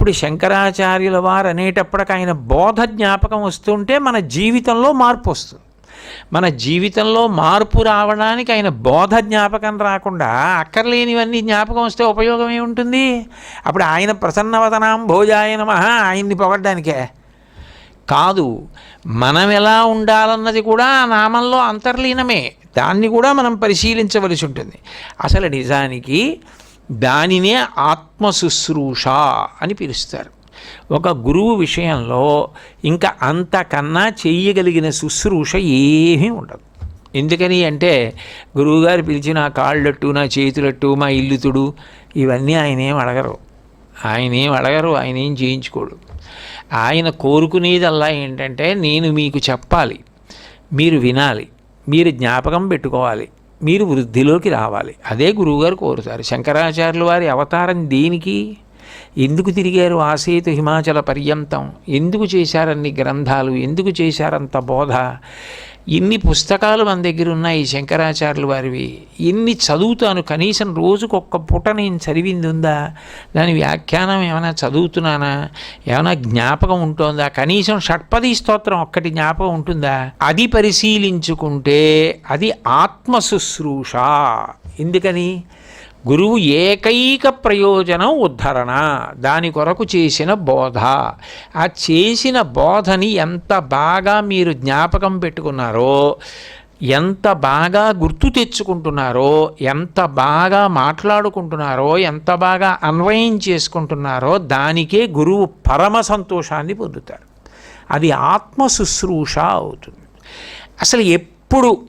ఇప్పుడు శంకరాచార్యుల వారు అనేటప్పటికి ఆయన బోధ జ్ఞాపకం వస్తుంటే మన జీవితంలో మార్పు వస్తుంది. మన జీవితంలో మార్పు రావడానికి ఆయన బోధ జ్ఞాపకం రాకుండా అక్కర్లేనివన్నీ జ్ఞాపకం వస్తే ఉపయోగం ఏముంటుంది? అప్పుడు ఆయన ప్రసన్నవదనాం భోజాయ నమః ఆయన్ని పొగడ్డానికే. కాదు మనం ఎలా ఉండాలన్నది కూడా ఆ నామంలో అంతర్లీనమే. దాన్ని కూడా మనం పరిశీలించవలసి ఉంటుంది. అసలు నిజానికి దానినే ఆత్మశుశ్రూష అని పిలుస్తారు. ఒక గురువు విషయంలో ఇంకా అంతకన్నా చెయ్యగలిగిన శుశ్రూష ఏమీ ఉండదు. ఎందుకని అంటే గురువుగారు పిలిచి నా కాళ్ళట్టు నా చేతులట్టు మా ఇల్లుతుడు ఇవన్నీ ఆయన ఏం అడగరు. ఆయన ఏం అడగరు ఆయన ఏం చేయించుకోడు. ఆయన కోరుకునేదల్లా ఏంటంటే నేను మీకు చెప్పాలి మీరు వినాలి మీరు జ్ఞాపకం పెట్టుకోవాలి మీరు వృద్ధిలోకి రావాలి. అదే గురువుగారు కోరుతారు. శంకరాచార్యుల వారి అవతారం దేనికి. ఎందుకు తిరిగారు? ఆసేతు హిమాచల పర్యంతం. ఎందుకు చేశారన్ని గ్రంథాలు? ఎందుకు చేశారంత బోధ? ఇన్ని పుస్తకాలు మన దగ్గర ఉన్నాయి శంకరాచార్యులు వారివి ఎన్ని చదువుతాను కనీసం రోజుకొక్క పుట నేను చదివింది ఉందా? దాని వ్యాఖ్యానం ఏమైనా చదువుతున్నానా? ఏమైనా జ్ఞాపకం ఉంటుందా? కనీసం షట్పది స్తోత్రం ఒక్కటి జ్ఞాపకం ఉంటుందా? అది పరిశీలించుకుంటే అది ఆత్మశుశ్రూష. ఎందుకని? గురువు ఏకైక ప్రయోజనం ఉద్ధరణ. దాని కొరకు చేసిన బోధ. ఆ చేసిన బోధని ఎంత బాగా మీరు జ్ఞాపకం పెట్టుకున్నారో ఎంత బాగా గుర్తు తెచ్చుకుంటున్నారో ఎంత బాగా మాట్లాడుకుంటున్నారో ఎంత బాగా అన్వయం చేసుకుంటున్నారో దానికే గురువు పరమ సంతోషాన్ని పొందుతారు అది ఆత్మశుశ్రూష అవుతుంది. అసలు ఎప్పుడు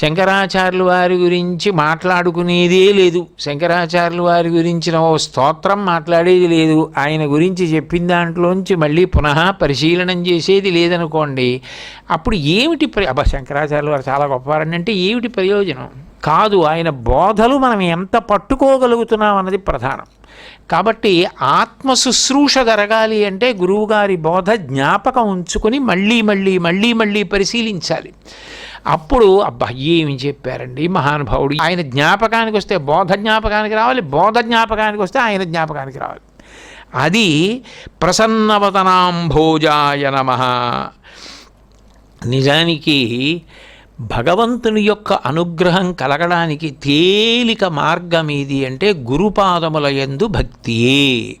శంకరాచార్యులు వారి గురించి మాట్లాడుకునేదే లేదు. శంకరాచార్యులు వారి గురించిన ఓ స్తోత్రం మాట్లాడేది లేదు. ఆయన గురించి చెప్పిన దాంట్లోంచి మళ్ళీ పునః పరిశీలనం చేసేది లేదనుకోండి అప్పుడు ఏమిటి ప్ర అబ్బా వారు చాలా గొప్పవారండి. అంటే ఏమిటి ప్రయోజనం? కాదు ఆయన బోధలు మనం ఎంత పట్టుకోగలుగుతున్నాం అన్నది ప్రధానం. కాబట్టి ఆత్మ శుశ్రూష జరగాలి అంటే గురువుగారి బోధ జ్ఞాపకం ఉంచుకొని మళ్ళీ మళ్ళీ మళ్ళీ మళ్ళీ పరిశీలించాలి. అప్పుడు అబ్బా ఏమి చెప్పారండి మహానుభావుడు? ఆయన జ్ఞాపకానికి వస్తే బోధ జ్ఞాపకానికి రావాలి బోధ జ్ఞాపకానికి వస్తే ఆయన జ్ఞాపకానికి రావాలి. అది ప్రసన్నవతనాంభోజాయ నమ. నిజానికి భగవంతుని యొక్క అనుగ్రహం కలగడానికి తేలిక మార్గం ఏది అంటే గురుపాదముల యందు భక్తియే.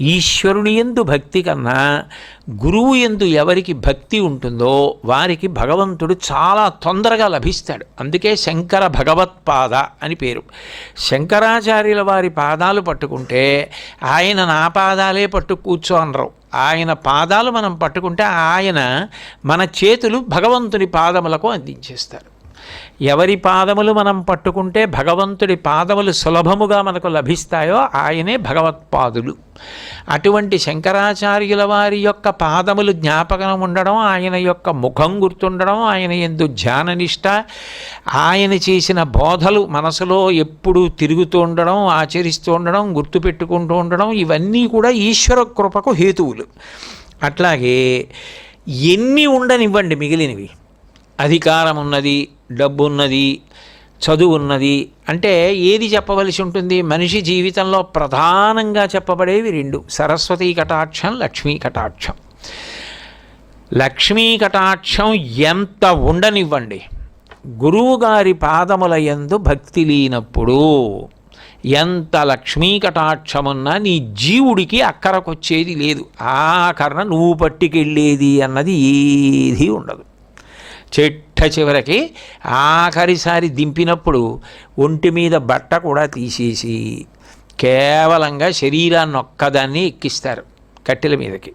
ఈశ్వరుని ఎందు భక్తి కన్నా గురువు ఎందు ఎవరికి భక్తి ఉంటుందో వారికి భగవంతుడు చాలా తొందరగా లభిస్తాడు. అందుకే శంకర భగవత్పాద అని పేరు. శంకరాచార్యుల వారి పాదాలు పట్టుకుంటే ఆయన నా పాదాలే పట్టు కూర్చో అనరు ఆయన పాదాలు మనం పట్టుకుంటే ఆయన మన చేతులు భగవంతుని పాదములకు అందించేస్తారు. ఎవరి పాదములు మనం పట్టుకుంటే భగవంతుడి పాదములు సులభముగా మనకు లభిస్తాయో ఆయనే భగవత్పాదులు. అటువంటి శంకరాచార్యుల వారి యొక్క పాదములు జ్ఞాపకం ఉండడం ఆయన యొక్క ముఖం గుర్తుండడం ఆయన ఎందు ధ్యాననిష్ట ఆయన చేసిన బోధలు మనసులో ఎప్పుడు తిరుగుతూ ఉండడం ఆచరిస్తూ ఉండడం గుర్తుపెట్టుకుంటూ ఉండడం ఇవన్నీ కూడా ఈశ్వర కృపకు హేతువులు. అట్లాగే ఎన్ని ఉండనివ్వండి మిగిలినవి. అధికారం ఉన్నది డబ్బు ఉన్నది చదువు ఉన్నది అంటే ఏది చెప్పవలసి ఉంటుంది? మనిషి జీవితంలో ప్రధానంగా చెప్పబడేవి రెండు. సరస్వతి కటాక్షం లక్ష్మీ కటాక్షం. లక్ష్మీ కటాక్షం ఎంత ఉండనివ్వండి. గురువుగారి పాదముల యందు భక్తి లేనప్పుడు ఎంత లక్ష్మీ కటాక్షమున్నా నీ జీవుడికి అక్కరకొచ్చేది లేదు. ఆ కర్ణ నువ్వు పట్టుకెళ్ళేది అన్నది ఏదీ ఉండదు. చెట్ట చివరికి ఆఖరిసారి దింపినప్పుడు ఒంటి మీద బట్ట కూడా తీసేసి కేవలంగా శరీరాన్ని ఒక్కదాన్ని ఎక్కిస్తారు కట్టెల మీదకి.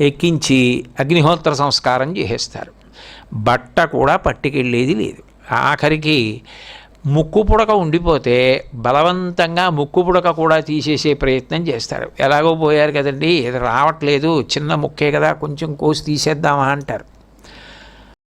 ఎక్కించి అగ్నిహోత్ర సంస్కారం చేసేస్తారు. బట్ట కూడా పట్టుకెళ్ళేది లేదు. ఆఖరికి ముక్కు పుడక ఉండిపోతే బలవంతంగా ముక్కు పుడక కూడా తీసేసే ప్రయత్నం చేస్తారు. ఎలాగో పోయారు కదండి ఇది రావట్లేదు చిన్న ముక్కే కదా కొంచెం కోసి తీసేద్దామా అంటారు.